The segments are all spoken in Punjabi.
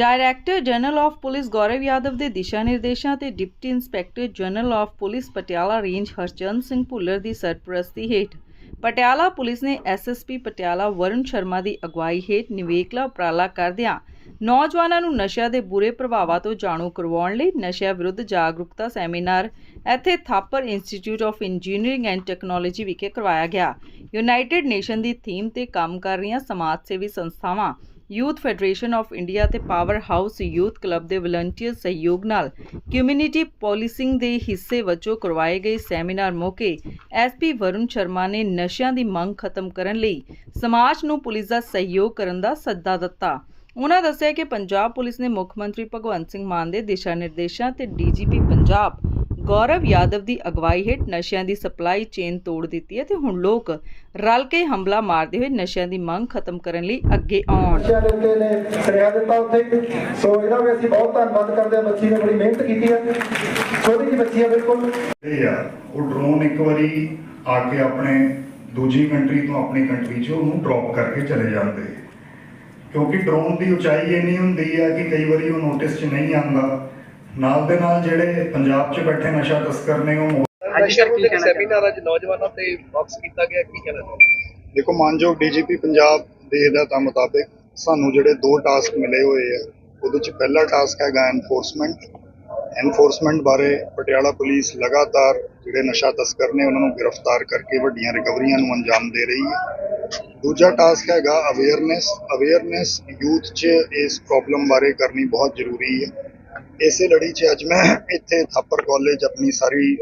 Director general of police Gaurav Yadav ਦੇ ਦਿਸ਼ਾ ਨਿਰਦੇਸ਼ਾਂ ਤੇ deputy inspector general of police Patiala range Harchand Singh Bhullar ਦੀ ਸਰਪ੍ਰਸਤੀ ਹੇਠ ਪਟਿਆਲਾ ਪੁਲਿਸ ਨੇ ਐਸਐਸਪੀ ਪਟਿਆਲਾ ਵਰੁਣ ਸ਼ਰਮਾ ਦੀ ਅਗਵਾਈ ਹੇਠ ਨਿਵੇਕਲਾ ਉਪਰਾਲਾ ਕਰਦਿਆਂ ਨੌਜਵਾਨਾਂ ਨੂੰ ਨਸ਼ਿਆਂ ਦੇ ਬੁਰੇ ਪ੍ਰਭਾਵਾਂ ਤੋਂ ਜਾਣੂ ਕਰਵਾਉਣ ਲਈ ਨਸ਼ਿਆਂ ਵਿਰੁੱਧ ਜਾਗਰੂਕਤਾ ਸੈਮੀਨਾਰ ਇੱਥੇ Thapar institute of engineering and technology ਵਿਖੇ ਕਰਵਾਇਆ ਗਿਆ। ਯੂਨਾਈਟਿਡ ਨੇਸ਼ਨ ਦੀ ਥੀਮ ਤੇ ਕੰਮ ਕਰ ਰਹੀਆਂ ਸਮਾਜ ਸੇਵੀ ਸੰਸਥਾਵਾਂ ਯੂਥ ਫੈਡਰੇਸ਼ਨ ਆਫ ਇੰਡੀਆ ਤੇ ਪਾਵਰ ਹਾਊਸ ਯੂਥ ਕਲੱਬ ਦੇ ਵਲੰਟੀਅਰ ਸਹਿਯੋਗ ਨਾਲ ਕਮਿਊਨਿਟੀ ਪੋਲਿਸਿੰਗ ਦੇ ਹਿੱਸੇ ਵਜੋਂ ਕਰਵਾਏ ਗਏ ਸੈਮੀਨਾਰ ਮੌਕੇ ਐਸਪੀ ਵਰੁਣ ਸ਼ਰਮਾ ਨੇ ਨਸ਼ਿਆਂ ਦੀ ਮੰਗ ਖਤਮ ਕਰਨ ਲਈ ਸਮਾਜ ਨੂੰ ਪੁਲਿਸ ਦਾ ਸਹਿਯੋਗ ਕਰਨ ਦਾ ਸੱਦਾ ਦਿੱਤਾ। ਉਹਨਾਂ ਦੱਸਿਆ ਕਿ ਪੰਜਾਬ ਪੁਲਿਸ ਨੇ ਮੁੱਖ ਮੰਤਰੀ ਭਗਵੰਤ ਸਿੰਘ ਮਾਨ ਦੇ ਦਿਸ਼ਾ ਨਿਰਦੇਸ਼ਾਂ ਤੇ ਡੀਜੀਪੀ ਪੰਜਾਬ ਗੌਰਵ ਯਾਦਵ ਦੀ ਅਗਵਾਈ ਹੇਠ ਨਸ਼ਿਆਂ ਦੀ ਸਪਲਾਈ ਚੇਨ ਤੋੜ ਦਿੱਤੀ ਹੈ ਤੇ ਹੁਣ ਲੋਕ ਰਲ ਕੇ ਹਮਲਾ ਮਾਰਦੇ ਹੋਏ ਨਸ਼ਿਆਂ ਦੀ ਮੰਗ ਖਤਮ ਕਰਨ ਲਈ ਅੱਗੇ ਆਉਣ। ਬੱਚਿਆਂ ਦੇ ਉੱਤੇ ਨੇ ਸਰਿਆ ਦਿੱਤਾ ਉੱਥੇ। ਸੋ ਇਹਦਾ ਵੀ ਅਸੀਂ ਬਹੁਤ ਧੰਨਵਾਦ ਕਰਦੇ ਹਾਂ। ਬੱਚੀ ਨੇ ਬੜੀ ਮਿਹਨਤ ਕੀਤੀ ਹੈ। ਛੋਟੀ ਜਿਹੀ ਬੱਚੀ ਹੈ ਬਿਲਕੁਲ। ਇਹ ਆ ਉਹ ਡਰੋਨ ਇੱਕ ਵਾਰੀ ਆ ਕੇ ਆਪਣੇ ਦੂਜੀ ਕੰਟਰੀ ਤੋਂ ਆਪਣੀ ਕੰਟਰੀ 'ਚ ਉਹਨੂੰ ਡ੍ਰੌਪ ਕਰਕੇ ਚਲੇ ਜਾਂਦੇ। ਕਿਉਂਕਿ ਡਰੋਨ ਦੀ ਉਚਾਈ ਇੰਨੀ ਹੁੰਦੀ ਹੈ ਕਿ ਕਈ ਵਾਰੀ ਉਹ ਨੋਟਿਸ 'ਚ ਨਹੀਂ ਆਉਂਦਾ। ਨਾਲ ਦੇ ਨਾਲ ਜਿਹੜੇ ਪੰਜਾਬ 'ਚ ਬੈਠੇ ਨਸ਼ਾ ਤਸਕਰ ਨੇ ਉਹ ਹਾਂਜੀ ਸਰ ਕੀ ਕਹਿਣਾ ਸੈਮੀਨਾਰ ਅੱਜ ਨੌਜਵਾਨਾਂ ਤੇ ਬਾਕਸ ਕੀਤਾ ਗਿਆ ਕੀ ਕਹਿਣਾ ਚਾਹੁੰਦੇ? ਦੇਖੋ ਮਾਨਯੋਗ ਡੀਜੀਪੀ ਪੰਜਾਬ ਦੇ ਹਦਾਇਤਾਂ ਮੁਤਾਬਿਕ ਸਾਨੂੰ ਜਿਹੜੇ ਦੋ ਟਾਸਕ ਮਿਲੇ ਹੋਏ ਆ ਉਹਦੇ ਚ ਪਹਿਲਾ ਟਾਸਕ ਹੈਗਾ ਐਨਫੋਰਸਮੈਂਟ ਐਨਫੋਰਸਮੈਂਟ ਬਾਰੇ ਪਟਿਆਲਾ ਪੁਲਿਸ ਲਗਾਤਾਰ ਜਿਹੜੇ ਨਸ਼ਾ ਤਸਕਰ ਨੇ ਉਹਨਾਂ ਨੂੰ ਗ੍ਰਿਫਤਾਰ ਕਰਕੇ ਵੱਡੀਆਂ ਰਿਕਵਰੀਆਂ ਨੂੰ ਅੰਜਾਮ ਦੇ ਰਹੀ ਹੈ। ਦੂਜਾ ਟਾਸਕ ਹੈਗਾ ਅਵੇਅਰਨੈਸ ਅਵੇਅਰਨੈਸ ਯੂਥ 'ਚ ਇਸ ਪ੍ਰੋਬਲਮ ਬਾਰੇ ਕਰਨੀ ਬਹੁਤ ਜ਼ਰੂਰੀ ਹੈ। ਇਸੇ ਲੜੀ 'ਚ ਅੱਜ ਮੈਂ ਇੱਥੇ ਥਾਪਰ ਕਾਲਜ ਆਪਣੀ ਸਾਰੀ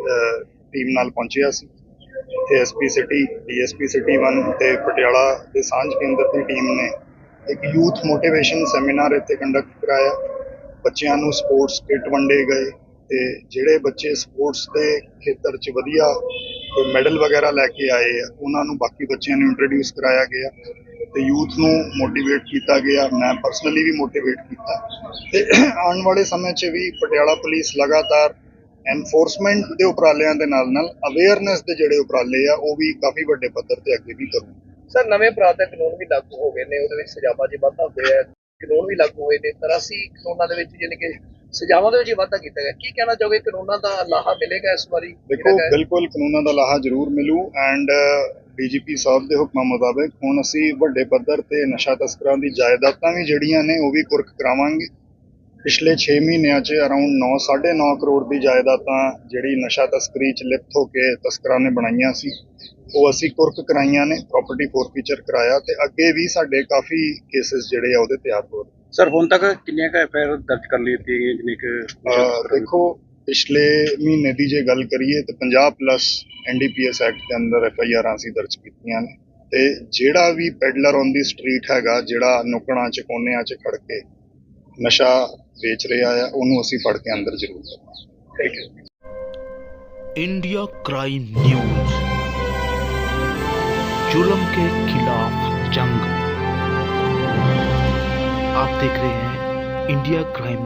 ਟੀਮ ਨਾਲ ਪਹੁੰਚਿਆ ਸੀ। ਤੇ ਐਸਪੀ ਸਿਟੀ ਡੀਐਸਪੀ ਸਿਟੀ 1 ਤੇ ਪਟਿਆਲਾ ਦੇ ਸਾਂਝ ਕੇਂਦਰ ਦੀ ਟੀਮ ਨੇ ਇੱਕ ਯੂਥ ਮੋਟੀਵੇਸ਼ਨ ਸੈਮੀਨਾਰ ਇੱਥੇ ਕੰਡਕਟ ਕਰਾਇਆ। ਬੱਚਿਆਂ ਨੂੰ ਸਪੋਰਟਸ ਕਿੱਟ ਵੰਡੇ ਗਏ ਤੇ ਜਿਹੜੇ ਬੱਚੇ ਸਪੋਰਟਸ ਦੇ ਖੇਤਰ 'ਚ ਵਧੀਆ ਮੈਡਲ ਵਗੈਰਾ ਲੈ ਕੇ ਆਏ ਆ, ਉਹਨਾਂ ਨੂੰ ਬਾਕੀ ਬੱਚਿਆਂ ਨੂੰ ਇੰਟਰੋਡਿਊਸ ਕਰਾਇਆ ਗਿਆ। ਤੇ ਯੂਥ ਨੂੰ ਮੋਟੀਵੇਟ ਕੀਤਾ ਗਿਆ। ਮੈਂ ਪਰਸਨਲੀ ਵੀ ਮੋਟੀਵੇਟ ਕੀਤਾ। ਤੇ ਆਉਣ ਵਾਲੇ ਸਮੇਂ 'ਚ ਵੀ ਪਟਿਆਲਾ ਪੁਲਿਸ ਲਗਾਤਾਰ ਐਨਫੋਰਸਮੈਂਟ ਦੇ ਉਪਰਾਲਿਆਂ ਦੇ ਨਾਲ ਨਾਲ ਅਵੇਅਰਨੈਸ ਦੇ ਜਿਹੜੇ ਉਪਰਾਲੇ ਆ ਉਹ ਵੀ ਕਾਫੀ ਵੱਡੇ ਪੱਧਰ ਤੇ ਅੱਗੇ ਵੀ ਕਰੂ ਸਰ ਨਵੇਂ ਅਪਰਾਧ ਦੇ ਕਾਨੂੰਨ ਵੀ ਲਾਗੂ ਹੋ ਗਏ ਨੇ ਉਹਦੇ ਵਿੱਚ ਸਜ਼ਾਵਾਂ 'ਚ ਵਾਧਾ ਹੋਇਆ ਕਾਨੂੰਨ ਵੀ ਲਾਗੂ ਹੋਏ ਨੇ 83 ਕਾਨੂੰਨਾਂ ਦੇ ਵਿੱਚ ਯਾਨੀ ਕਿ ਸਜ਼ਾਵਾਂ ਦੇ ਵਿੱਚ ਵਾਧਾ ਕੀਤਾ ਗਿਆ। ਕੀ ਕਹਿਣਾ ਚਾਹੋਗੇ ਕਾਨੂੰਨਾਂ ਦਾ ਲਾਹਾ ਮਿਲੇਗਾ ਇਸ ਵਾਰੀ? ਦੇਖੋ ਬਿਲਕੁਲ ਕਾਨੂੰਨਾਂ ਦਾ ਲਾਹਾ ਜ਼ਰੂਰ ਮਿਲੂ ਐਂਡ ਡੀਜੀਪੀ ਸਾਹਿਬ ਦੇ ਹੁਕਮਾਂ ਮੁਤਾਬਕ ਹੁਣ ਅਸੀਂ ਵੱਡੇ ਪੱਧਰ ਤੇ ਨਸ਼ਾ ਤਸਕਰਾਂ ਦੀ ਜਾਇਦਾਦਾਂ ਵੀ ਜਿਹੜੀਆਂ ਨੇ ਉਹ ਵੀ ਕੁਰਕ ਕਰਾਵਾਂਗੇ। ਪਿਛਲੇ 6 ਮਹੀਨਿਆਂ 'ਚ ਅਰਾਊਂਡ 9 9.5 ਕਰੋੜ ਦੀ ਜਾਇਦਾਦਾਂ ਜਿਹੜੀ ਨਸ਼ਾ ਤਸਕਰੀ 'ਚ ਲਿਪਤ ਹੋ ਕੇ ਤਸਕਰਾਂ ਨੇ ਬਣਾਈਆਂ ਸੀ ਉਹ ਅਸੀਂ ਕੁਰਕ ਕਰਾਈਆਂ ਨੇ ਪ੍ਰਾਪਰਟੀ ਫੋਰਫੀਚਰ ਕਰਾਇਆ ਤੇ ਅੱਗੇ ਵੀ ਸਾਡੇ ਕਾਫੀ ਕੇਸਿਸ ਜਿਹੜੇ ਆ ਉਹਦੇ ਤਿਆਰ ਹੋ ਰਹੇ ਸਰ ਹੁਣ ਤੱਕ ਕਿੰਨੀਆਂ ਕੁ ਐਫਆਈਆਰ ਦਰਜ ਕਰ ਲਈਆਂ ਗਈਆਂ ਕਿ ਅਹ ਦੇਖੋ ਪਿਛਲੇ ਮਹੀਨੇ ਦੀ ਜੇ ਗੱਲ ਕਰੀਏ ਤੇ 50 ਪਲੱਸ ਐਨਡੀਪੀਐਸ ਐਕਟ ਦੇ ਅੰਦਰ ਐਫਆਈਆਰਾਂ ਅਸੀਂ ਦਰਜ ਕੀਤੀਆਂ ਨੇ ਤੇ ਜਿਹੜਾ ਵੀ ਪੈਡਲਰ ਔਨ ਦੀ ਸਟਰੀਟ ਹੈਗਾ ਜਿਹੜਾ ਨੁਕੜਾਂ ਚ ਕੋਨਿਆਂ ਚ ਖੜ ਕੇ ਨਸ਼ਾ ਵੇਚ ਰਿਹਾ ਆ ਉਹਨੂੰ ਅਸੀਂ ਫੜ ਕੇ ਅੰਦਰ ਜ਼ਰੂਰ ਕਰਾਂਗੇ thank you India crime news जुल्म के खिलाफ जंग आप देख रहे हैं इंडिया क्राइम न्यूज